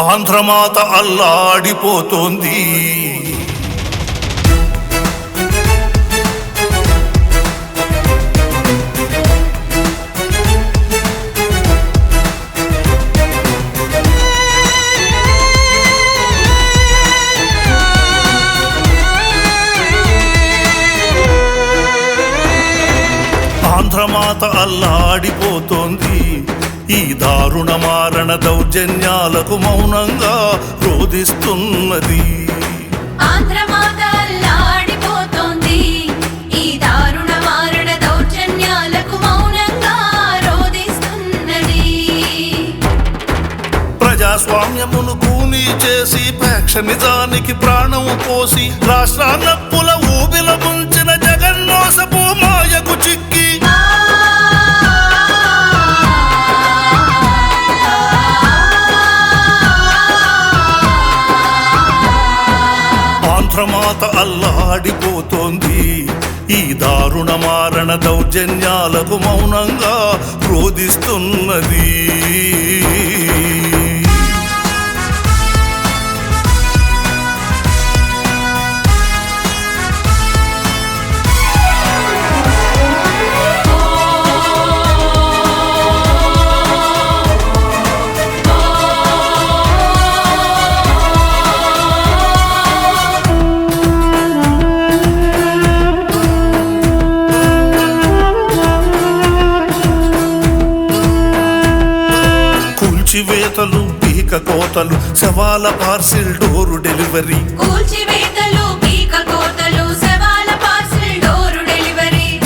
ఆంధ్రమాత అల్లాడిపోతోంది. ఆంధ్రమాత అల్లాడిపోతోంది. ఈ దారుణ మారణ దౌర్జన్యాలకు మౌనంగా రోధిస్తున్నది. ప్రజాస్వామ్యమును కూనీ చేసి పేక్ష నిజానికి ప్రాణం పోసి రాష్ట్రాన్నప్పుల ఊబిల ప్రమాత అల్లాడిపోతోంది. ఈ దారుణ మారణ దౌర్జన్యాలకు మౌనంగా క్రోధిస్తున్నది పీక కోతలు శవాల పార్సిల్ డోరు డెలివరీ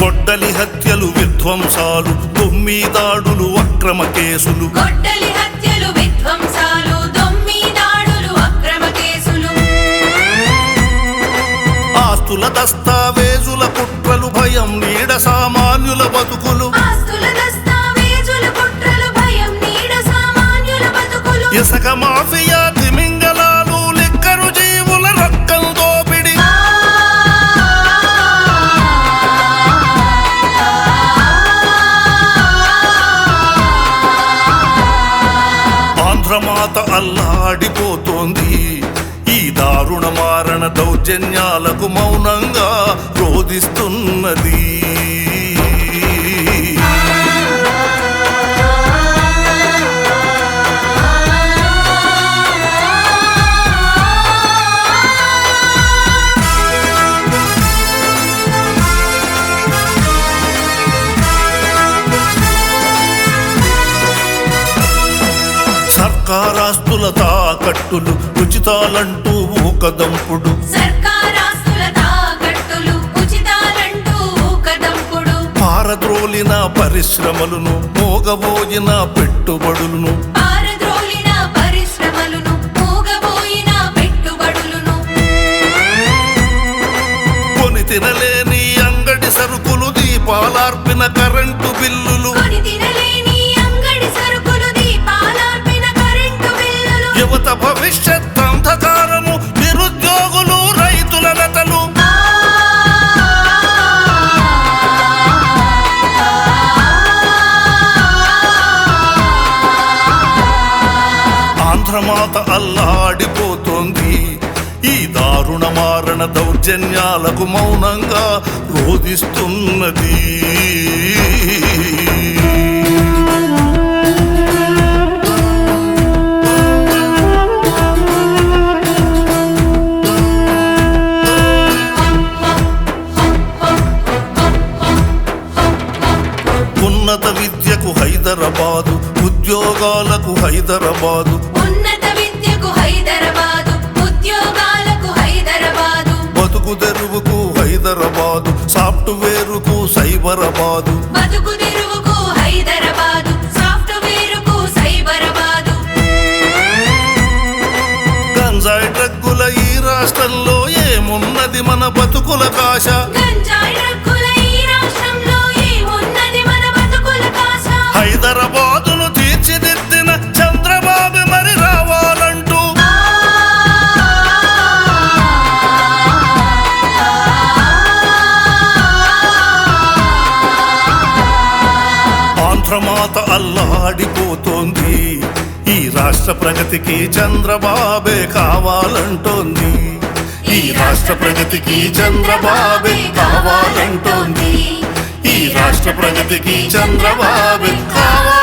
గొడ్డలి హత్యలు విధ్వంసాలు తొమ్మి దాడులు అక్రమ కేసులు. గొడ్డలి హత్యలు విధ్వంసాలు దొమ్మి దాడులు అక్రమ కేసులు. ఆస్తుల దస్తావేజుల కుట్రలు భయం నీడ సామాన్యుల బతుకులు. ఆంధ్రమాత అల్లాడిపోతోంది. ఈ దారుణ మారణ దౌర్జన్యాలకు మౌనంగా రోధిస్తున్నది. సర్కారాస్తుల తాకట్టులు ఉచితాలంటూ ఊకదంపుడు పారద్రోలిన పరిశ్రమలను మోగబోయిన పెట్టుబడులను. అల్లాడిపోతోంది ఈ దారుణ మారణ దౌర్జన్యాలకు మౌనంగా రోధిస్తున్నది. ఉన్నత విద్యకు హైదరాబాదు ఉద్యోగాలకు హైదరాబాదు సాఫ్ట్వేరుకు సైబరాబాదు. బతుకు తెరువుకు హైదరాబాదు. సాఫ్ట్వేరుకు సైబరాబాదు. గంజాయి డ్రగ్గుల ఈ రాష్ట్రంలో ఏమున్నది మన బతుకుల కాశ? అల్లాడిపోతోంది. ఈ రాష్ట్ర ప్రగతికి చంద్రబాబే కావాలంటోంది. ఈ రాష్ట్ర ప్రగతికి చంద్రబాబే కావాలంటోంది. ఈ రాష్ట్ర ప్రగతికి చంద్రబాబే కావాలి